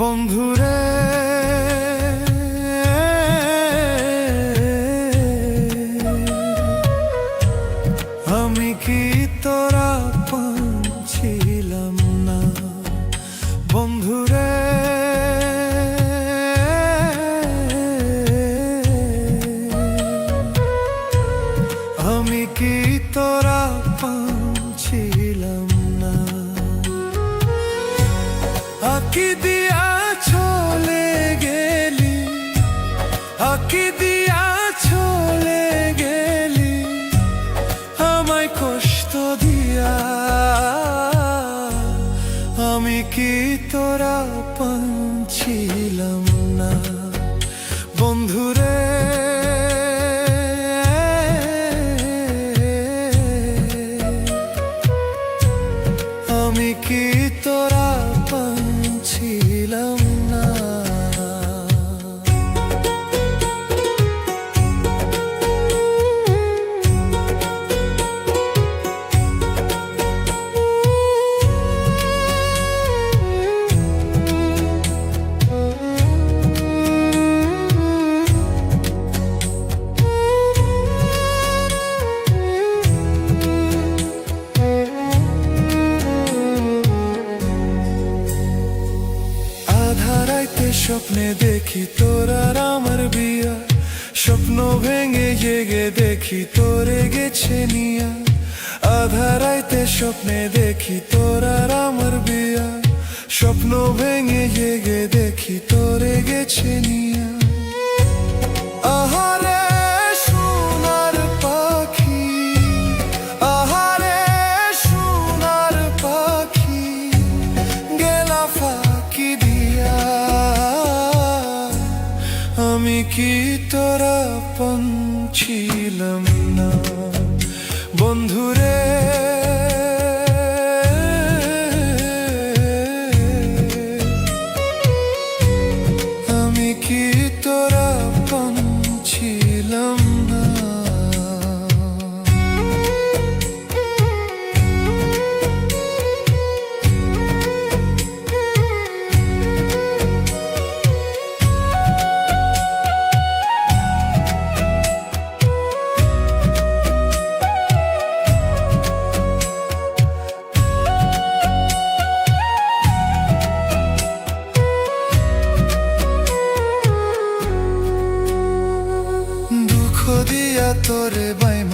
বন্ধুরে। আমি কি তোরা পাচ্ছিলাম না? বন্ধুরে। আমি কি তোরা পাচ্ছিলাম না? আকি দিয়া আকি দিয়া চলে গেলি আমায় কষ্ট দিয়া। আমি কি তোরা না? আমি কি স্বপ্নে দেখি তোর আমার বিয়া। স্বপ্ন ভেঙে জেগে দেখি তোরে গেছে নিয়া। আধারাইতে স্বপ্নে দেখি তোর আমার বিয়া। স্বপ্ন ভেঙে জেগে দেখি তোরে গেছে নিয়া। আমি কি তোরা পঞ্ছিলাম না? বন্ধুরে তোরে বাইমন